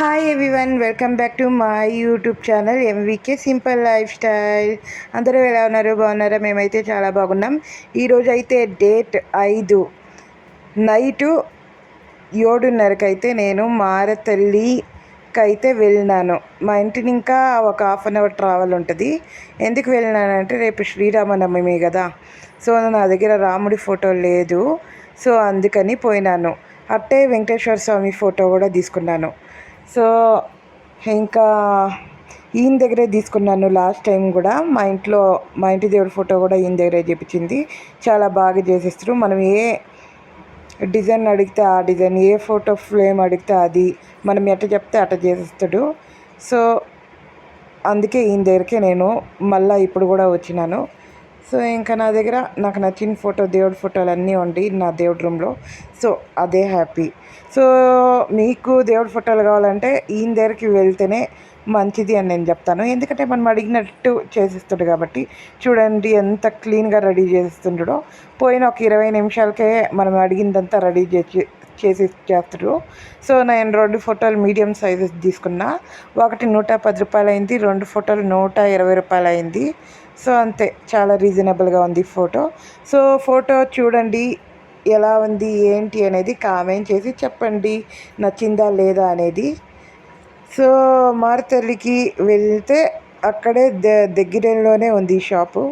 Hi everyone welcome back to my YouTube channel MVK simple life style అందరూ ఎలా ఉన్నారు? బాగున్నారా? మేమైతే చాలా బాగున్నాం. ఈరోజు అయితే డేట్ ఐదు. నైటు ఏడున్నరకైతే అయితే నేను మారతల్లికి అయితే వెళ్ళినాను. మా ఇంటిని ఇంకా ఒక హాఫ్ అన్ అవర్ ట్రావెల్ ఉంటుంది. ఎందుకు వెళ్ళినానంటే రేపు శ్రీరామనవమి కదా. సో నా దగ్గర రాముడి ఫోటో లేదు. సో అందుకని పోయినాను. అట్టే వెంకటేశ్వర స్వామి ఫోటో కూడా తీసుకున్నాను. సో ఇంకా ఈయన దగ్గరే తీసుకున్నాను లాస్ట్ టైం కూడా. మా ఇంట్లో మా ఇంటి దేవుడి ఫోటో కూడా ఈయన దగ్గరే చేపించింది. చాలా బాగా చేసేస్తారు. మనం ఏ డిజైన్ అడిగితే ఆ డిజైన్ ఏ ఫోటో ఫ్రేమ్ అడిగితే అది మనం ఎట్ట చెప్తే అట్ట చేసేస్తాడు. సో అందుకే ఈయన దగ్గరికే నేను మళ్ళీ ఇప్పుడు కూడా వచ్చినాను. సో ఇంకా నా దగ్గర నాకు నచ్చిన ఫోటో దేవుడి ఫోటోలు అన్నీ ఉండి నా దేవుడి రూమ్లో. సో అదే హ్యాపీ. సో మీకు దేవుడి ఫోటోలు కావాలంటే ఈయన దగ్గరికి వెళ్తేనే మంచిది అని నేను చెప్తాను. ఎందుకంటే మనం అడిగినట్టు చేసిస్తాడు కాబట్టి చూడండి ఎంత క్లీన్గా రెడీ చేస్తుండడో పోయిన ఒక ఇరవై నిమిషాలకే మనం అడిగిందంతా రెడీ చేసి చేసి చేస్తారు సో నేను రెండు ఫోటోలు మీడియం సైజెస్ తీసుకున్నా. ఒకటి నూట పది రూపాయలు అయింది రెండు ఫోటోలు నూట ఇరవై రూపాయలు అయింది సో అంతే చాలా రీజనబుల్గా ఉంది ఫోటో సో ఫోటో చూడండి ఎలా ఉంది ఏంటి అనేది కామెంట్ చేసి చెప్పండి నచ్చిందా లేదా అనేది. సో మారుతల్లికి వెళ్తే అక్కడే ద దగ్గరలోనే ఉంది షాపు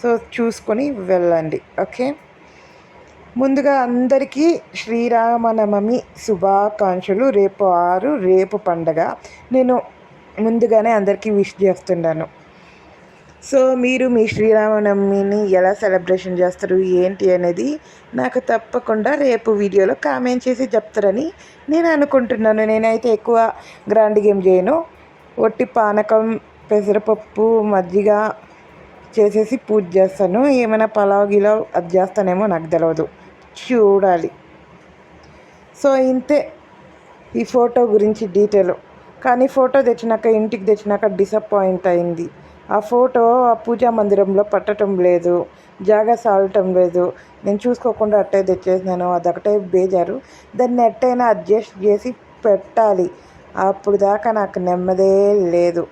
సో చూసుకొని వెళ్ళండి ఓకే ముందుగా అందరికీ శ్రీరామనవమి శుభాకాంక్షలు. రేపు ఆరు రేపు పండగ. నేను ముందుగానే అందరికీ విష్ చేస్తున్నాను. సో మీరు మీ శ్రీరామనవమిని ఎలా సెలబ్రేషన్ చేస్తారు ఏంటి అనేది నాకు తప్పకుండా రేపు వీడియోలో కామెంట్ చేసి చెప్తారని నేను అనుకుంటున్నాను. నేనైతే ఎక్కువ గ్రాండ్ గేమ్ చేయను. ఒట్టి పానకం పెసరపప్పు మజ్జిగ చేసేసి పూజ చేస్తాను. ఏమైనా పలావ్ గిలావ్ అది చేస్తానేమో నాకు తెలియదు చూడాలి. సో ఇంతే ఈ ఫోటో గురించి డీటెయిల్. కానీ ఫోటో తెచ్చినాక ఇంటికి తెచ్చినాక డిసప్పాయింట్ అయింది. ఆ ఫోటో ఆ పూజా మందిరంలో పట్టడం లేదు జాగా సాలటం లేదు. నేను చూసుకోకుండా అట్టే తెచ్చేసినాను. అదొకటే బేజారు. దాన్ని ఎట్టయినా అడ్జస్ట్ చేసి పెట్టాలి. అప్పుడు దాకా నాకు నెమ్మదే లేదు.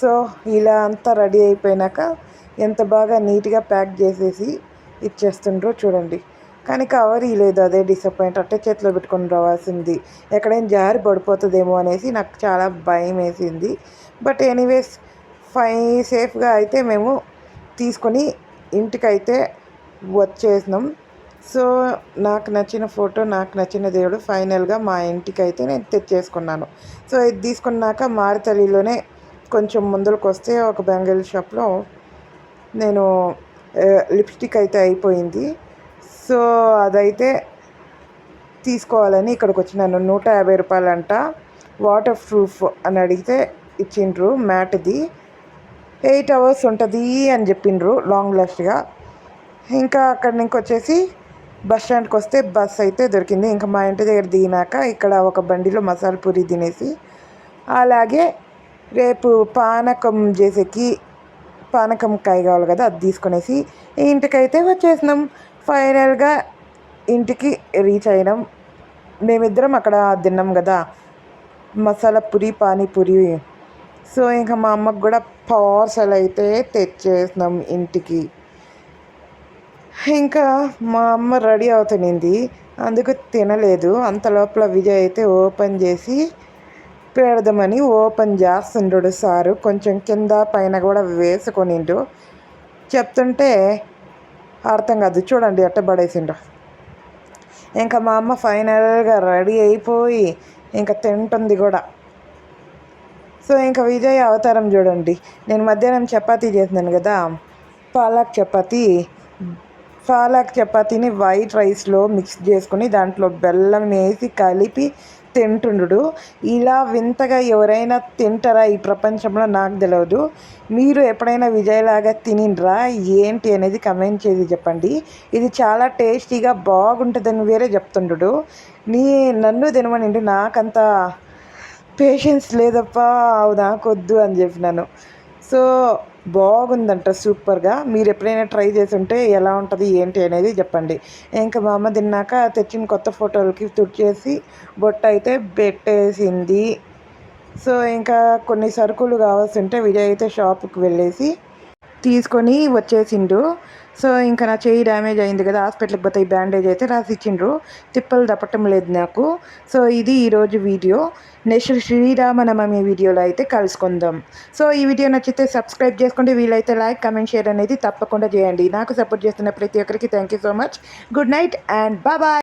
సో ఇలా అంతా రెడీ అయిపోయినాక ఎంత బాగా నీట్గా ప్యాక్ చేసేసి ఇచ్చేస్తుండ్రో చూడండి. కానీ కవర్ లేదు. అదే డిసప్పాయింట్. అట్టే చేతిలో పెట్టుకొని రావాల్సింది. ఎక్కడైనా జారి పడిపోతుందేమో అనేసి నాకు చాలా భయం వేసింది. బట్ ఎనీవేస్ ఫైవ్ సేఫ్గా అయితే మేము తీసుకొని ఇంటికైతే వచ్చేసినాం. సో నాకు నచ్చిన ఫోటో నాకు నచ్చిన దేవుడు ఫైనల్గా మా ఇంటికి అయితే నేను తెచ్చేసుకున్నాను. సో ఇది తీసుకున్నాక మారితల్లిలోనే కొంచెం ముందుకు వస్తే ఒక బెంగల్ షాప్లో నేను లిప్స్టిక్ అయితే అయిపోయింది. సో అదైతే తీసుకోవాలని ఇక్కడికి వచ్చినాను నూట యాభై రూపాయలంట. వాటర్ ప్రూఫ్ అని అడిగితే ఇచ్చిండ్రు మ్యాట్ది. ఎయిట్ అవర్స్ ఉంటుంది అని చెప్పిండ్రు లాంగ్ లాస్ట్గా ఇంకా అక్కడి నుంచి వచ్చేసి బస్ స్టాండ్కి వస్తే బస్ అయితే దొరికింది. ఇంకా మా ఇంటి దగ్గర దిగినాక ఇక్కడ ఒక బండిలో మసాలా పూరి తినేసి అలాగే రేపు పానకం చేసేకి పానకం కాయ కావాలి కదా అది తీసుకునేసి ఇంటికైతే వచ్చేసినాం. ఫైనల్గా ఇంటికి రీచ్ అయినాం. మేమిద్దరం అక్కడ తిన్నాం కదా. మసాలా పూరి పానీపూరి సో ఇంకా మా అమ్మకు కూడా పార్సల్ అయితే తెచ్చేసినాం ఇంటికి. ఇంకా మా అమ్మ రెడీ అవుతునింది. అందుకు తినలేదు. అంత లోపల విజయ్ అయితే ఓపెన్ చేసి పెడదామని ఓపెన్ చేస్తుండడు సారు. కొంచెం కింద పైన కూడా వేసుకొనిండు. చెప్తుంటే అర్థం కాదు. చూడండి ఎట్ట పడేసిండు. ఇంకా మా అమ్మ ఫైనల్గా రెడీ అయిపోయి ఇంకా తింటుంది కూడా. సో ఇంకా విజయ్ అవతారం చూడండి. నేను మధ్యాహ్నం చపాతీ చేసినాను కదా. పాలక్ చపాతీ. పాలక్ చపాతీని వైట్ రైస్లో మిక్స్ చేసుకుని దాంట్లో బెల్లం వేసి కలిపి తింటుండు ఇలా వింతగా ఎవరైనా తింటారా ఈ ప్రపంచంలో నాకు తెలియదు మీరు ఎప్పుడైనా విజయలాగా తినిండ్రా? ఏంటి అనేది కమెంట్ చేసి చెప్పండి. ఇది చాలా టేస్టీగా బాగుంటుందని వేరే చెప్తుండు నీ నన్ను తినమని నాకంత పేషెన్స్ లేదప్పా నాకొద్దు అని చెప్పినాను. సో బాగుందంట సూపర్గా. మీరు ఎప్పుడైనా ట్రై చేసి ఉంటే ఎలా ఉంటుంది ఏంటి అనేది చెప్పండి. ఇంకా మా అమ్మ తిన్నాక తెచ్చిన కొత్త ఫోటోలకి తుడిచేసి బొట్ట అయితే పెట్టేసింది. సో ఇంకా కొన్ని సరుకులు కావాల్సి ఉంటే విజయ్ అయితే షాప్కి వెళ్ళేసి తీసుకొని వచ్చేసిండు. సో ఇంకా నా చెయ్యి డ్యామేజ్ అయింది కదా హాస్పిటల్కి పోతే ఈ బ్యాండేజ్ అయితే రాసి ఇచ్చిండ్రు తిప్పలు తప్పటం లేదు నాకు. సో ఇది ఈరోజు వీడియో. నెక్స్ట్ శ్రీరామనవమి వీడియోలో అయితే కలుసుకుందాం. సో ఈ వీడియో నచ్చితే సబ్స్క్రైబ్ చేసుకోండి. వీలైతే లైక్ కమెంట్ షేర్ అనేది తప్పకుండా చేయండి. నాకు సపోర్ట్ చేస్తున్న ప్రతి ఒక్కరికి thank you so much. Good night and బాబాయ్